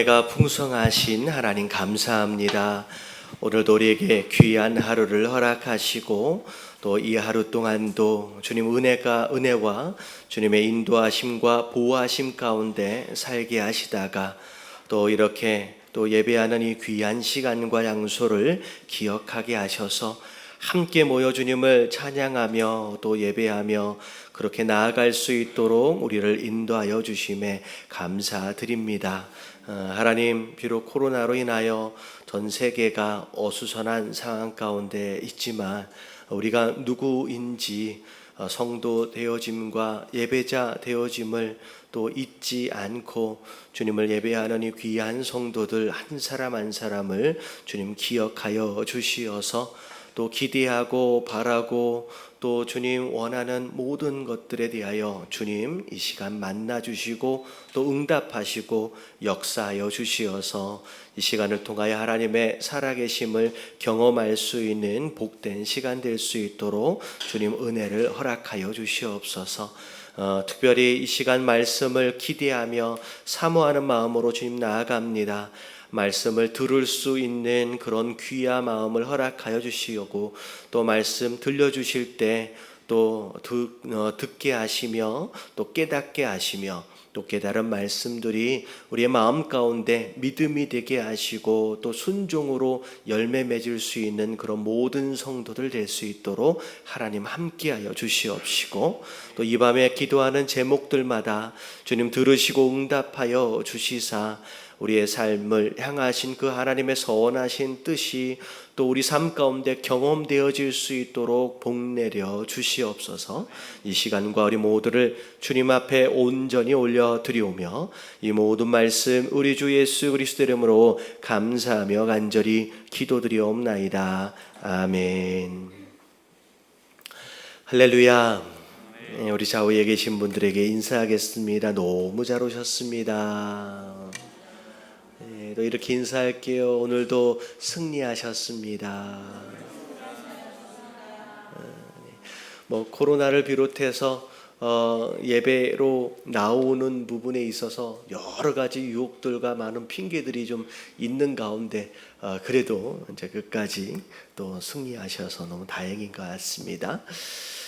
내가 풍성하신 하나님 감사합니다. 오늘도 우리에게 귀한 하루를 허락하시고 또 이 하루 동안도 주님 은혜가 은혜와 주님의 인도하심과 보호하심 가운데 살게 하시다가 또 이렇게 또 예배하는 이 귀한 시간과 양소를 기억하게 하셔서 함께 모여 주님을 찬양하며 또 예배하며 그렇게 나아갈 수 있도록 우리를 인도하여 주심에 감사드립니다. 어, 하나님 비록 코로나로 인하여 전 세계가 어수선한 상황 가운데 있지만 우리가 누구인지 어, 성도 되어짐과 예배자 되어짐을 또 잊지 않고 주님을 예배하는 이 귀한 성도들 한 사람 한 사람을 주님 기억하여 주시어서 또 기대하고 바라고 또 주님 원하는 모든 것들에 대하여 주님 이 시간 만나 주시고 또 응답하시고 역사하여 주시어서 이 시간을 통하여 하나님의 살아계심을 경험할 수 있는 복된 시간 될 수 있도록 주님 은혜를 허락하여 주시옵소서. 어, 특별히 이 시간 말씀을 기대하며 사모하는 마음으로 주님 나아갑니다. 말씀을 들을 수 있는 그런 귀한 마음을 허락하여 주시고 또 말씀 들려주실 때또 어, 듣게 하시며 또 깨닫게 하시며 또 깨달은 말씀들이 우리의 마음 가운데 믿음이 되게 하시고 또 순종으로 열매 맺을 수 있는 그런 모든 성도들 될 수 있도록 하나님 함께하여 주시옵시고 또 이 밤에 기도하는 제목들마다 주님 들으시고 응답하여 주시사 우리의 삶을 향하신 그 하나님의 선하신 뜻이 또 우리 삶 가운데 경험되어질 수 있도록 복내려 주시옵소서. 이 시간과 우리 모두를 주님 앞에 온전히 올려 드리오며 이 모든 말씀 우리 주 예수 그리스도 이름으로 감사하며 간절히 기도드리옵나이다. 아멘. 할렐루야. 예, 우리 좌우에 계신 분들에게 인사하겠습니다. 너무 잘 오셨습니다. 네, 또 이렇게 인사할게요. 오늘도 승리하셨습니다. 어, 네. 뭐 코로나를 비롯해서 어, 예배로 나오는 부분에 있어서 여러 가지 유혹들과 많은 핑계들이 좀 있는 가운데 어, 그래도 이제 끝까지 또 승리하셔서 너무 다행인 것 같습니다.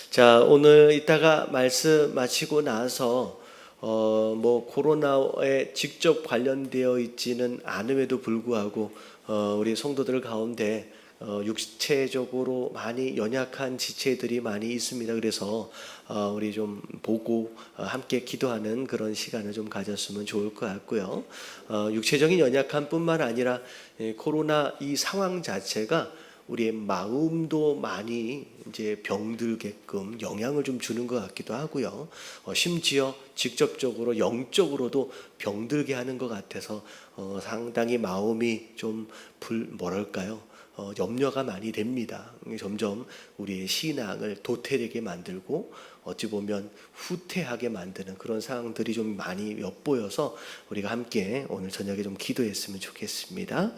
자 오늘 이따가 말씀 마치고 나서 어, 뭐 코로나에 직접 관련되어 있지는 않음에도 불구하고 어, 우리 성도들 가운데 어, 육체적으로 많이 연약한 지체들이 많이 있습니다. 그래서 어, 우리 좀 보고 어, 함께 기도하는 그런 시간을 좀 가졌으면 좋을 것 같고요. 어, 육체적인 연약함뿐만 아니라 예, 코로나 이 상황 자체가 우리의 마음도 많이 이제 병들게끔 영향을 좀 주는 것 같기도 하고요. 어, 심지어 직접적으로 영적으로도 병들게 하는 것 같아서 어, 상당히 마음이 좀 불 뭐랄까요? 어, 염려가 많이 됩니다. 점점 우리의 신앙을 도태되게 만들고 어찌 보면 후퇴하게 만드는 그런 상황들이 좀 많이 엿보여서 우리가 함께 오늘 저녁에 좀 기도했으면 좋겠습니다.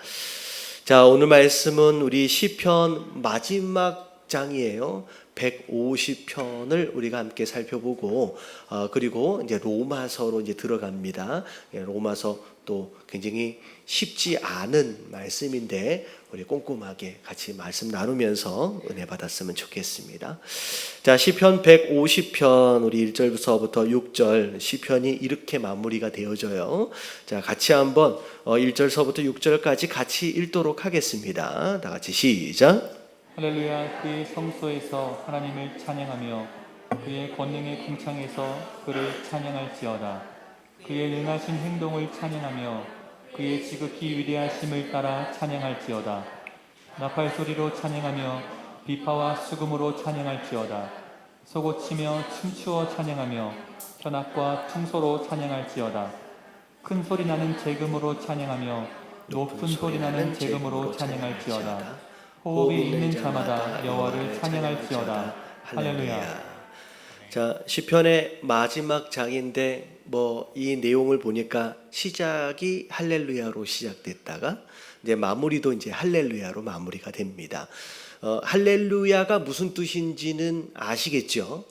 자, 오늘 말씀은 우리 시편 마지막 장이에요. 150편을 우리가 함께 살펴보고 어, 그리고 이제 로마서로 이제 들어갑니다. 예, 로마서 또 굉장히 쉽지 않은 말씀인데 우리 꼼꼼하게 같이 말씀 나누면서 은혜 받았으면 좋겠습니다. 자, 시편 150편 우리 1절부터 6절 시편이 이렇게 마무리가 되어져요. 자, 같이 한번 1절서부터 6절까지 같이 읽도록 하겠습니다. 다 같이 시작. 할렐루야 그의 성소에서 하나님을 찬양하며 그의 권능의 궁창에서 그를 찬양할지어다 그의 능하신 행동을 찬양하며 그의 지극히 위대하심을 따라 찬양할지어다. 나팔 소리로 찬양하며 비파와 수금으로 찬양할지어다. 소고치며 춤추어 찬양하며 현악과 퉁소로 찬양할지어다. 큰 소리 나는 재금으로 찬양하며 높은 소리 나는 재금으로 찬양할지어다. 호흡이 있는 자마다 여호와를 찬양할지어다. 할렐루야. 자, 시편의 마지막 장인데 뭐 이 내용을 보니까 시작이 할렐루야로 시작됐다가 이제 마무리도 이제 할렐루야로 마무리가 됩니다. 어, 할렐루야가 무슨 뜻인지는 아시겠죠?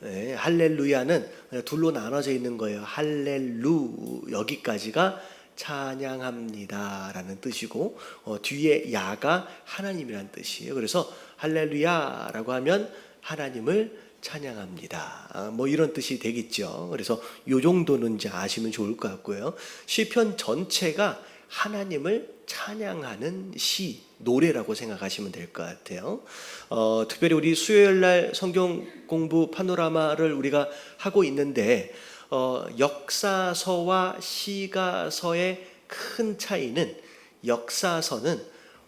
네, 할렐루야는 둘로 나눠져 있는 거예요. 할렐루 여기까지가 찬양합니다라는 뜻이고 어, 뒤에 야가 하나님이라는 뜻이에요. 그래서 할렐루야라고 하면 하나님을 찬양합니다. 아, 뭐 이런 뜻이 되겠죠. 그래서 요 정도는 이제 아시면 좋을 것 같고요. 시편 전체가 하나님을 찬양하는 시 노래라고 생각하시면 될 것 같아요. 어, 특별히 우리 수요일 날 성경 공부 파노라마를 우리가 하고 있는데 어, 역사서와 시가서의 큰 차이는 역사서는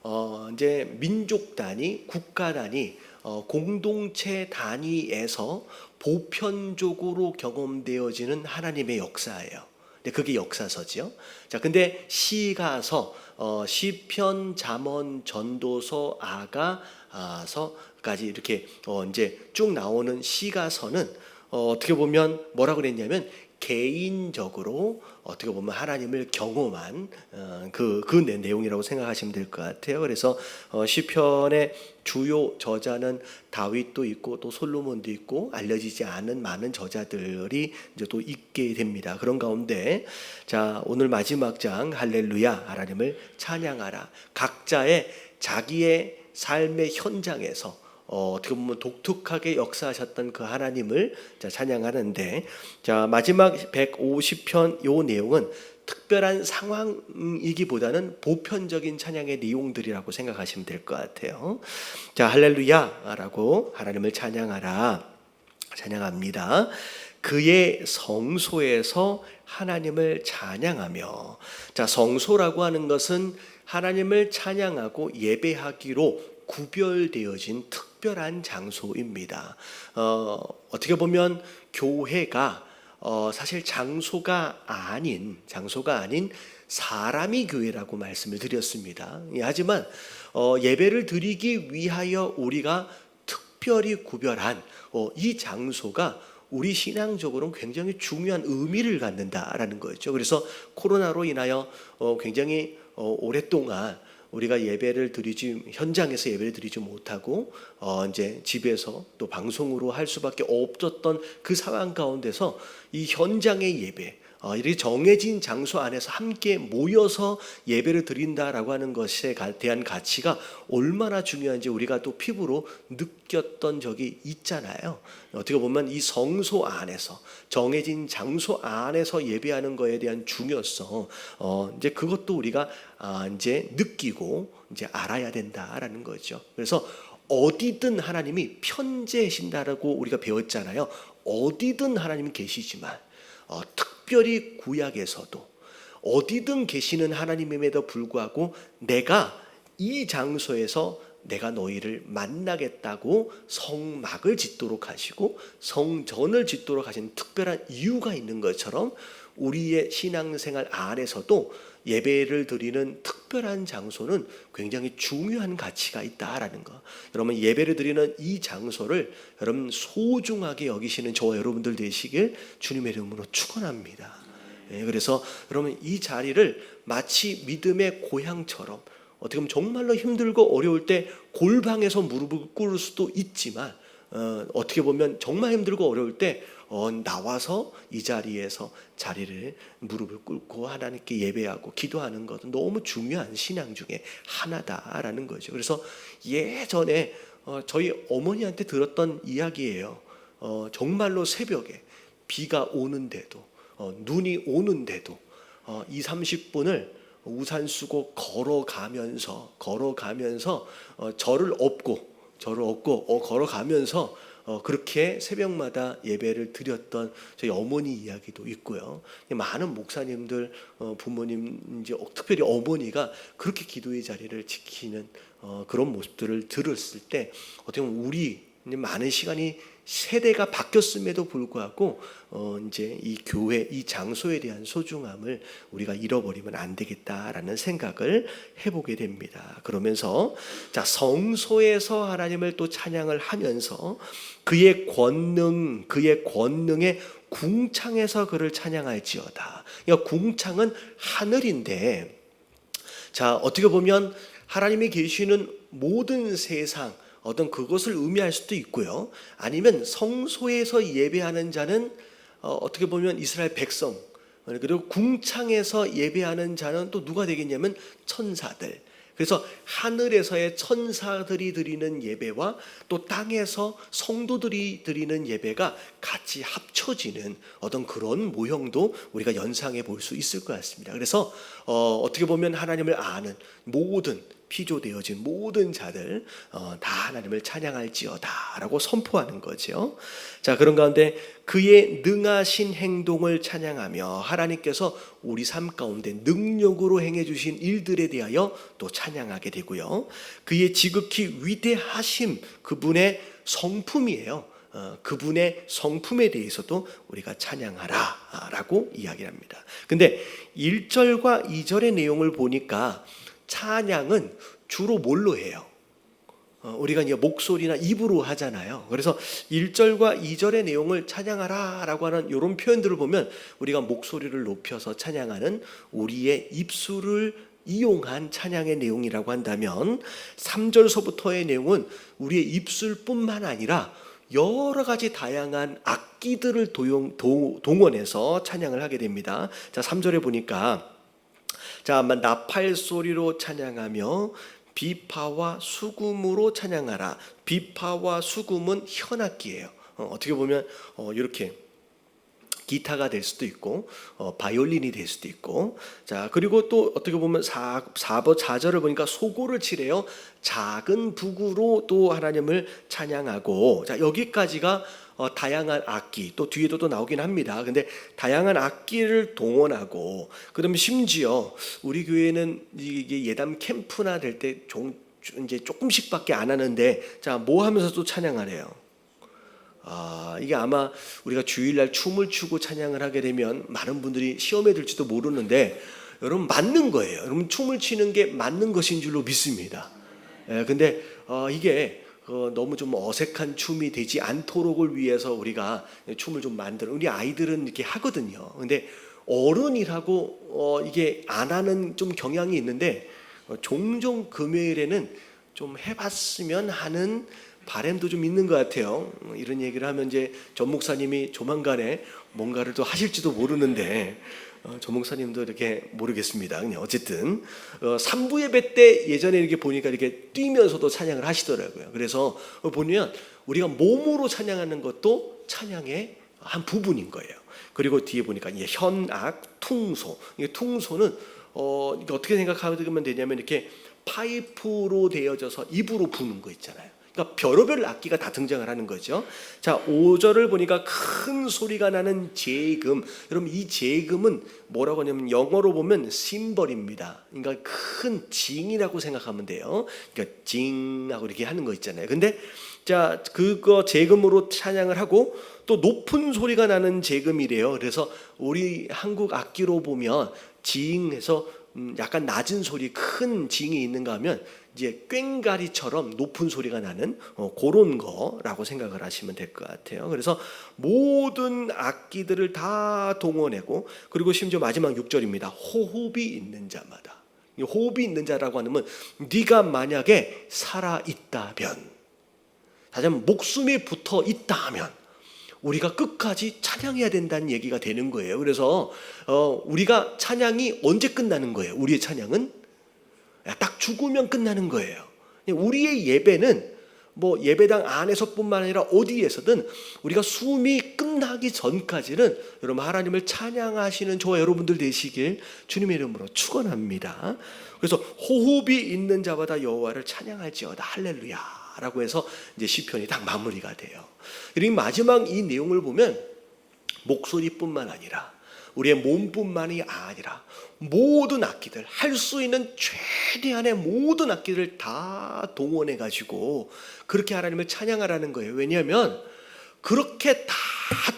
어, 이제 민족 단위, 국가 단위, 어, 공동체 단위에서 보편적으로 경험되어지는 하나님의 역사예요. 근데 그게 역사서지요. 자, 근데 시가서, 어, 시편, 잠언, 전도서, 아가서까지 이렇게 어, 이제 쭉 나오는 시가서는 어, 어떻게 보면 뭐라 그랬냐면 개인적으로 어떻게 보면 하나님을 경험한 어, 그, 그 내- 내용이라고 생각하시면 될 것 같아요. 그래서 어, 시편의 주요 저자는 다윗도 있고 또 솔로몬도 있고 알려지지 않은 많은 저자들이 이제 또 있게 됩니다. 그런 가운데 자 오늘 마지막 장 할렐루야 하나님을 찬양하라 각자의 자기의 삶의 현장에서 어, 어떻게 보면 독특하게 역사하셨던 그 하나님을 자, 찬양하는데 자 마지막 150편 요 내용은 특별한 상황이기보다는 보편적인 찬양의 내용들이라고 생각하시면 될 것 같아요. 자 할렐루야라고 하나님을 찬양하라 찬양합니다. 그의 성소에서 하나님을 찬양하며 자 성소라고 하는 것은 하나님을 찬양하고 예배하기로 구별되어진 특별한 장소입니다. 어, 어떻게 보면 교회가 어, 사실 장소가 아닌 장소가 아닌 사람이 교회라고 말씀을 드렸습니다. 예, 하지만 어, 예배를 드리기 위하여 우리가 특별히 구별한 어, 이 장소가 우리 신앙적으로는 굉장히 중요한 의미를 갖는다라는 거였죠. 그래서 코로나로 인하여 어, 굉장히 어, 오랫동안 우리가 예배를 드리지 현장에서 예배를 드리지 못하고 어 이제 집에서 또 방송으로 할 수밖에 없었던 그 상황 가운데서 이 현장의 예배 어, 이렇게 정해진 장소 안에서 함께 모여서 예배를 드린다라고 하는 것에 가- 대한 가치가 얼마나 중요한지 우리가 또 피부로 느꼈던 적이 있잖아요. 어떻게 보면 이 성소 안에서 정해진 장소 안에서 예배하는 것에 대한 중요성, 어, 이제 그것도 우리가 아, 이제 느끼고 이제 알아야 된다라는 거죠. 그래서 어디든 하나님이 편재신다라고 우리가 배웠잖아요. 어디든 하나님이 계시지만 어, 특 별히 구약에서도 어디든 계시는 하나님임에도 불구하고 내가 이 장소에서 내가 너희를 만나겠다고 성막을 짓도록 하시고 성전을 짓도록 하신 특별한 이유가 있는 것처럼 우리의 신앙생활 안에서도 예배를 드리는 특별한 장소는 굉장히 중요한 가치가 있다라는 거. 여러분 예배를 드리는 이 장소를 여러분 소중하게 여기시는 저와 여러분들 되시길 주님의 이름으로 축원합니다. 예, 그래서 여러분 이 자리를 마치 믿음의 고향처럼 어떻게 보면 정말로 힘들고 어려울 때 골방에서 무릎을 꿇을 수도 있지만 어, 어떻게 보면 정말 힘들고 어려울 때 어, 나와서 이 자리에서 자리를 무릎을 꿇고 하나님께 예배하고 기도하는 것은 너무 중요한 신앙 중에 하나다라는 거죠. 그래서 예전에 어, 저희 어머니한테 들었던 이야기예요. 어, 정말로 새벽에 비가 오는데도 어, 눈이 오는데도 어, 2, 30분을 우산 쓰고 걸어가면서 걸어가면서 어, 절을 업고 절을 업고 어, 걸어가면서 어, 그렇게 새벽마다 예배를 드렸던 저희 어머니 이야기도 있고요. 많은 목사님들 어, 부모님 이제 어, 특별히 어머니가 그렇게 기도의 자리를 지키는 어, 그런 모습들을 들었을 때 어떻게 보면 우리 많은 시간이 세대가 바뀌었음에도 불구하고 어 이제 이 교회 이 장소에 대한 소중함을 우리가 잃어버리면 안 되겠다라는 생각을 해보게 됩니다. 그러면서 자 성소에서 하나님을 또 찬양을 하면서 그의 권능 그의 권능의 궁창에서 그를 찬양할지어다. 그러니까 궁창은 하늘인데 자, 어떻게 보면 하나님이 계시는 모든 세상 어떤 그것을 의미할 수도 있고요. 아니면 성소에서 예배하는 자는 어, 어떻게 보면 이스라엘 백성 그리고 궁창에서 예배하는 자는 또 누가 되겠냐면 천사들. 그래서 하늘에서의 천사들이 드리는 예배와 또 땅에서 성도들이 드리는 예배가 같이 합쳐지는 어떤 그런 모형도 우리가 연상해 볼 수 있을 것 같습니다. 그래서 어, 어떻게 보면 하나님을 아는 모든 피조되어진 모든 자들 어, 다 하나님을 찬양할지어다라고 선포하는 거죠. 자 그런 가운데 그의 능하신 행동을 찬양하며 하나님께서 우리 삶 가운데 능력으로 행해 주신 일들에 대하여 또 찬양하게 되고요. 그의 지극히 위대하심 그분의 성품이에요. 어, 그분의 성품에 대해서도 우리가 찬양하라 라고 이야기합니다. 근데 1절과 2절의 내용을 보니까 찬양은 주로 뭘로 해요? 어, 우리가 이제 목소리나 입으로 하잖아요. 그래서 1절과 2절의 내용을 찬양하라 라고 하는 이런 표현들을 보면 우리가 목소리를 높여서 찬양하는 우리의 입술을 이용한 찬양의 내용이라고 한다면 3절서부터의 내용은 우리의 입술뿐만 아니라 여러 가지 다양한 악기들을 도용, 동, 동원해서 찬양을 하게 됩니다. 자, 3절에 보니까 자, 아마 나팔 소리로 찬양하며 비파와 수금으로 찬양하라. 비파와 수금은 현악기예요. 어, 어떻게 보면 어, 이렇게 기타가 될 수도 있고 어, 바이올린이 될 수도 있고 자 그리고 또 어떻게 보면 4, 4번 4절을 보니까 소고를 치래요 작은 북으로 또 하나님을 찬양하고 자 여기까지가 어, 다양한 악기 또 뒤에도 또 나오긴 합니다 근데 다양한 악기를 동원하고 그다음에 심지어 우리 교회는 이게 예담 캠프나 될때 이제 조금씩밖에 안 하는데 자 뭐 하면서 또 찬양하래요 아, 이게 아마 우리가 주일날 춤을 추고 찬양을 하게 되면 많은 분들이 시험에 들지도 모르는데 여러분 맞는 거예요. 여러분 춤을 추는 게 맞는 것인 줄로 믿습니다. 예, 근데 어, 이게 어, 너무 좀 어색한 춤이 되지 않도록을 위해서 우리가 춤을 좀 만들어 우리 아이들은 이렇게 하거든요. 근데 어른이라고 어, 이게 안 하는 좀 경향이 있는데 어, 종종 금요일에는 좀 해봤으면 하는 바램도 좀 있는 것 같아요. 어, 이런 얘기를 하면 이제 전 목사님이 조만간에 뭔가를 또 하실지도 모르는데 어, 전 목사님도 이렇게 모르겠습니다. 그냥 어쨌든 어, 3부 예배 때 예전에 이렇게 보니까 이렇게 뛰면서도 찬양을 하시더라고요. 그래서 보면 우리가 몸으로 찬양하는 것도 찬양의 한 부분인 거예요. 그리고 뒤에 보니까 이제 현악, 퉁소. 이게 퉁소는 어, 어떻게 생각하면 되냐면 이렇게 파이프로 되어져서 입으로 부는 거 있잖아요. 그러니까 별의별 악기가 다 등장을 하는 거죠. 자, 5절을 보니까 큰 소리가 나는 재금. 여러분 이 재금은 뭐라고 하냐면 영어로 보면 심벌입니다. 그러니까 큰 징이라고 생각하면 돼요. 그러니까 징하고 이렇게 하는 거 있잖아요. 근데 자, 그거 재금으로 찬양을 하고 또 높은 소리가 나는 재금이래요. 그래서 우리 한국 악기로 보면 징해서 음, 약간 낮은 소리, 큰 징이 있는가 하면 이제 꽹가리처럼 높은 소리가 나는 어, 그런 거라고 생각을 하시면 될 것 같아요. 그래서 모든 악기들을 다 동원하고 그리고 심지어 마지막 6절입니다. 호흡이 있는 자마다. 이 호흡이 있는 자라고 하면 네가 만약에 살아 있다면 다시 한번 목숨이 붙어 있다면 우리가 끝까지 찬양해야 된다는 얘기가 되는 거예요. 그래서 어, 우리가 찬양이 언제 끝나는 거예요? 우리의 찬양은 딱 죽으면 끝나는 거예요. 우리의 예배는 뭐 예배당 안에서뿐만 아니라 어디에서든 우리가 숨이 끝나기 전까지는 여러분 하나님을 찬양하시는 저와 여러분들 되시길 주님의 이름으로 축원합니다. 그래서 호흡이 있는 자마다 여호와를 찬양할지어다 할렐루야. 라고 해서 이제 시편이 딱 마무리가 돼요. 그리고 마지막 이 내용을 보면 목소리뿐만 아니라 우리의 몸뿐만이 아니라 모든 악기들 할 수 있는 최대한의 모든 악기들 다 동원해 가지고 그렇게 하나님을 찬양하라는 거예요. 왜냐하면 그렇게 다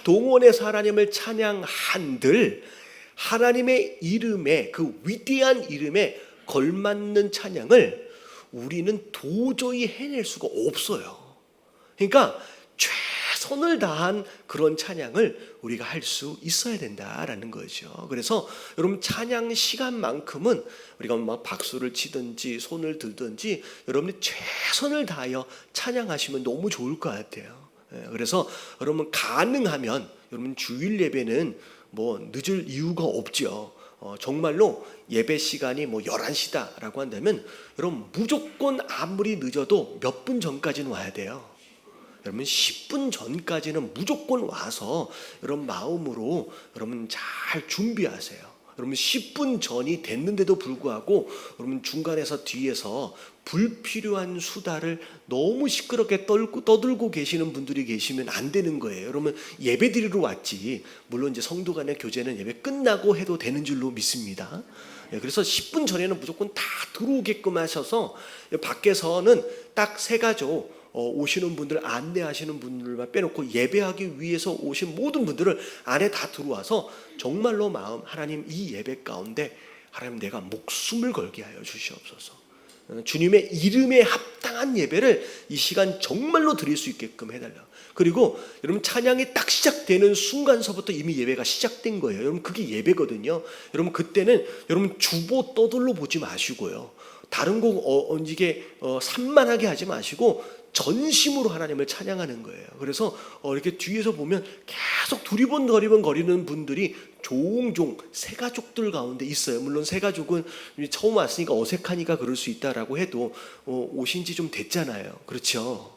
동원해서 하나님을 찬양한들 하나님의 이름에 그 위대한 이름에 걸맞는 찬양을 우리는 도저히 해낼 수가 없어요. 그러니까 최선을 다한 그런 찬양을 우리가 할 수 있어야 된다라는 거죠. 그래서 여러분 찬양 시간만큼은 우리가 막 박수를 치든지 손을 들든지 여러분이 최선을 다하여 찬양하시면 너무 좋을 것 같아요. 예, 그래서 여러분 가능하면 여러분 주일 예배는 뭐 늦을 이유가 없죠. 어, 정말로 예배 시간이 뭐 11시다라고 한다면 여러분 무조건 아무리 늦어도 몇 분 전까지는 와야 돼요. 여러분 10분 전까지는 무조건 와서 여러분 마음으로 여러분 잘 준비하세요. 여러분 10분 전이 됐는데도 불구하고 여러분 중간에서 뒤에서 불필요한 수다를 너무 시끄럽게 떨고 떠들고 계시는 분들이 계시면 안 되는 거예요. 여러분 예배 드리러 왔지. 물론 이제 성도 간의 교제는 예배 끝나고 해도 되는 줄로 믿습니다. 예, 그래서 10분 전에는 무조건 다 들어오게끔 하셔서 밖에서는 딱세 어, 오시는 분들 안내하시는 분들만 빼놓고 예배하기 위해서 오신 모든 분들을 안에 다 들어와서 정말로 마음 하나님 이 예배 가운데 하나님 내가 목숨을 걸게 하여 주시옵소서. 어, 주님의 이름에 합당한 예배를 이 시간 정말로 드릴 수 있게끔 해달라. 그리고 여러분 찬양이 딱 시작되는 순간서부터 이미 예배가 시작된 거예요. 여러분 그게 예배거든요. 여러분 그때는 여러분 주보 떠들러 보지 마시고요. 다른 곡 어, 어, 이게 어, 산만하게 하지 마시고 전심으로 하나님을 찬양하는 거예요. 그래서 어, 이렇게 뒤에서 보면 계속 두리번 거리번 거리는 분들이 종종 새 가족들 가운데 있어요. 물론 새 가족은 처음 왔으니까 어색하니까 그럴 수 있다라고 해도 어, 오신 지 좀 됐잖아요. 그렇죠?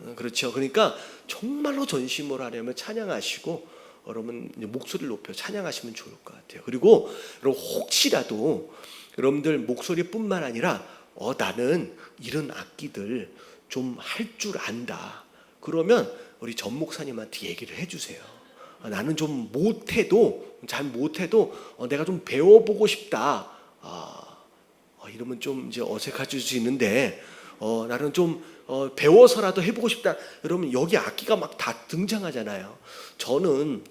어, 그렇죠. 그러니까 정말로 전심으로 하나님을 찬양하시고 여러분 목소리를 높여 찬양하시면 좋을 것 같아요. 그리고 여러분 혹시라도 여러분들 목소리뿐만 아니라 어 나는 이런 악기들 좀 할 줄 안다. 그러면 우리 전 목사님한테 얘기를 해주세요. 어, 나는 좀 못해도 잘 못해도 어, 내가 좀 배워보고 싶다. 아, 어, 이러면 좀 이제 어색해질 수 있는데 어, 나는 좀 어, 배워서라도 해보고 싶다. 여러분 여기 악기가 막 다 등장하잖아요. 저는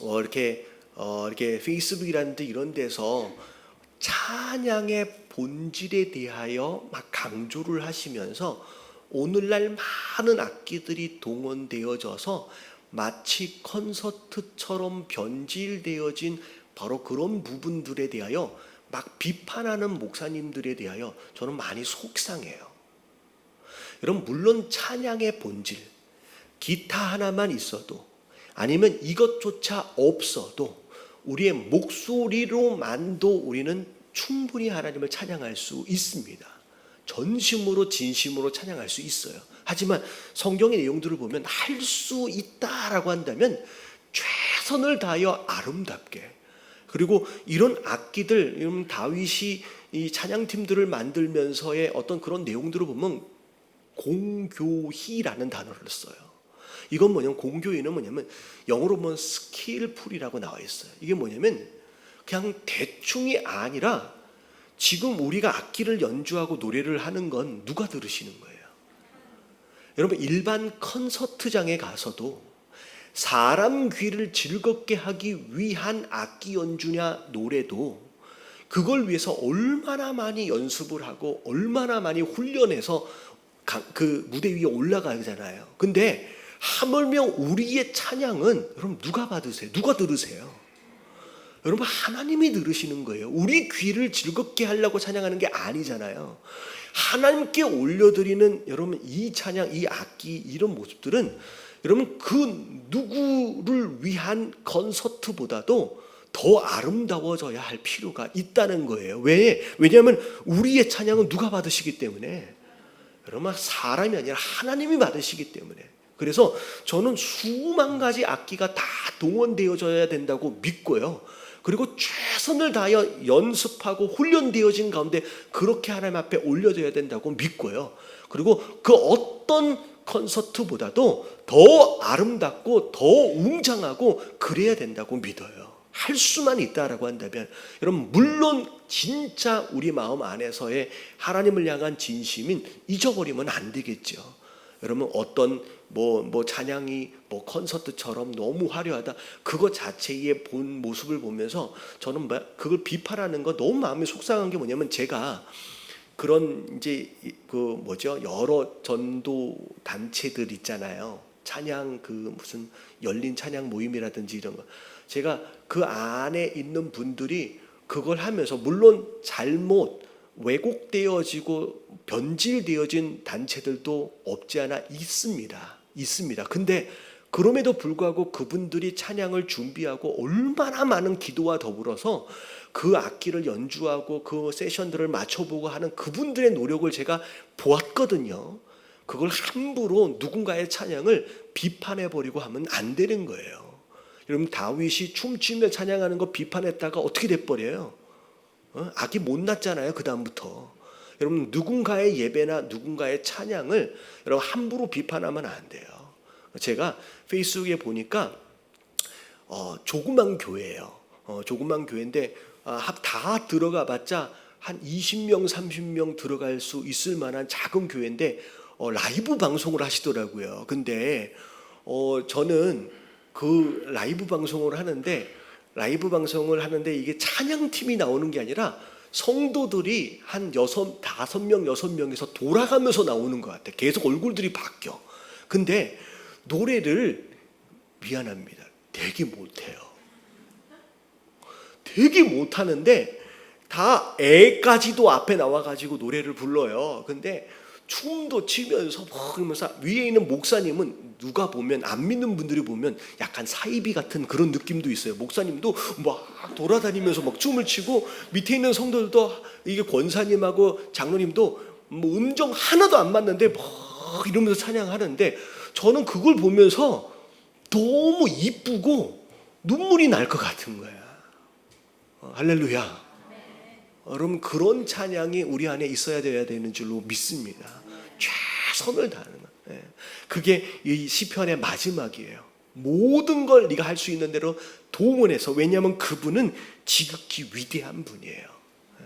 어, 이렇게 어, 이렇게 페이스북이라든지 이런 데서 찬양의 본질에 대하여 막 강조를 하시면서 오늘날 많은 악기들이 동원되어져서 마치 콘서트처럼 변질되어진 바로 그런 부분들에 대하여 막 비판하는 목사님들에 대하여 저는 많이 속상해요. 여러분 물론 찬양의 본질 기타 하나만 있어도 아니면 이것조차 없어도 우리의 목소리로만도 우리는 충분히 하나님을 찬양할 수 있습니다. 전심으로 진심으로 찬양할 수 있어요. 하지만 성경의 내용들을 보면 할 수 있다라고 한다면 최선을 다하여 아름답게 그리고 이런 악기들 이런 다윗이 이 찬양팀들을 만들면서의 어떤 그런 내용들을 보면 공교희라는 단어를 써요. 이건 뭐냐면 공교희는 뭐냐면 영어로 보면 스킬풀이라고 나와 있어요. 이게 뭐냐면 그냥 대충이 아니라 지금 우리가 악기를 연주하고 노래를 하는 건 누가 들으시는 거예요? 여러분 일반 콘서트장에 가서도 사람 귀를 즐겁게 하기 위한 악기 연주냐 노래도 그걸 위해서 얼마나 많이 연습을 하고 얼마나 많이 훈련해서 가- 그 무대 위에 올라가잖아요. 근데 하물며 우리의 찬양은 여러분 누가 받으세요? 누가 들으세요? 여러분 하나님이 들으시는 거예요. 우리 귀를 즐겁게 하려고 찬양하는 게 아니잖아요. 하나님께 올려드리는 여러분 이 찬양, 이 악기 이런 모습들은 여러분 그 누구를 위한 콘서트보다도 더 아름다워져야 할 필요가 있다는 거예요. 왜? 왜냐하면 우리의 찬양은 누가 받으시기 때문에 여러분 사람이 아니라 하나님이 받으시기 때문에 그래서 저는 수만 가지 악기가 다 동원되어져야 된다고 믿고요. 그리고 최선을 다하여 연습하고 훈련되어진 가운데 그렇게 하나님 앞에 올려져야 된다고 믿고요. 그리고 그 어떤 콘서트보다도 더 아름답고 더 웅장하고 그래야 된다고 믿어요. 할 수만 있다라고 한다면 여러분 물론 진짜 우리 마음 안에서의 하나님을 향한 진심인 잊어버리면 안 되겠죠. 여러분 어떤 뭐 뭐 찬양이 뭐 콘서트처럼 너무 화려하다. 그거 자체의 본 모습을 보면서 저는 마- 그걸 비판하는 거 너무 마음이 속상한 게 뭐냐면 제가 그런 이제 이- 그 뭐죠? 여러 전도 단체들 있잖아요. 찬양 그 무슨 열린 찬양 모임이라든지 이런 거. 제가 그 안에 있는 분들이 그걸 하면서 물론 잘못 왜곡되어지고 변질되어진 단체들도 없지 않아 있습니다. 있습니다. 근데 그럼에도 불구하고 그분들이 찬양을 준비하고 얼마나 많은 기도와 더불어서 그 악기를 연주하고 그 세션들을 맞춰보고 하는 그분들의 노력을 제가 보았거든요. 그걸 함부로 누군가의 찬양을 비판해버리고 하면 안 되는 거예요. 여러분 다윗이 춤추며 찬양하는 거 비판했다가 어떻게 돼버려요? 어? 악이 못 났잖아요 그 다음부터. 여러분 누군가의 예배나 누군가의 찬양을 여러분 함부로 비판하면 안 돼요. 제가 페이스북에 보니까 어, 조그만 교회예요. 어, 조그만 교회인데 아, 합- 다 들어가봤자 한 20명, 30명 들어갈 수 있을 만한 작은 교회인데 어, 라이브 방송을 하시더라고요. 근데 어, 저는 그 라이브 방송을 하는데 라이브 방송을 하는데 이게 찬양팀이 나오는 게 아니라 성도들이 한 여섯, 다섯 명, 여섯 명에서 돌아가면서 나오는 것 같아. 계속 얼굴들이 바뀌어. 근데 노래를 미안합니다. 되게 못해요. 되게 못하는데 다 애까지도 앞에 나와가지고 노래를 불러요. 근데 춤도 추면서 막 그러면서 위에 있는 목사님은 누가 보면 안 믿는 분들이 보면 약간 사이비 같은 그런 느낌도 있어요. 목사님도 막 돌아다니면서 막 춤을 추고 밑에 있는 성도들도 이게 권사님하고 장로님도 뭐 음정 하나도 안 맞는데 막 이러면서 찬양하는데 저는 그걸 보면서 너무 이쁘고 눈물이 날 것 같은 거야. 어, 할렐루야. 여러분 그런 찬양이 우리 안에 있어야 돼야 되는 줄로 믿습니다. 최선을 다하는 것. 예. 그게 이 시편의 마지막이에요. 모든 걸 네가 할 수 있는 대로 동원해서 왜냐하면 그분은 지극히 위대한 분이에요. 예.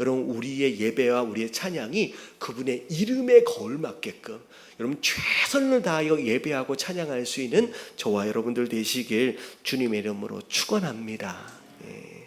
여러분 우리의 예배와 우리의 찬양이 그분의 이름에 걸맞게끔 여러분 최선을 다하여 예배하고 찬양할 수 있는 저와 여러분들 되시길 주님의 이름으로 축원합니다. 예.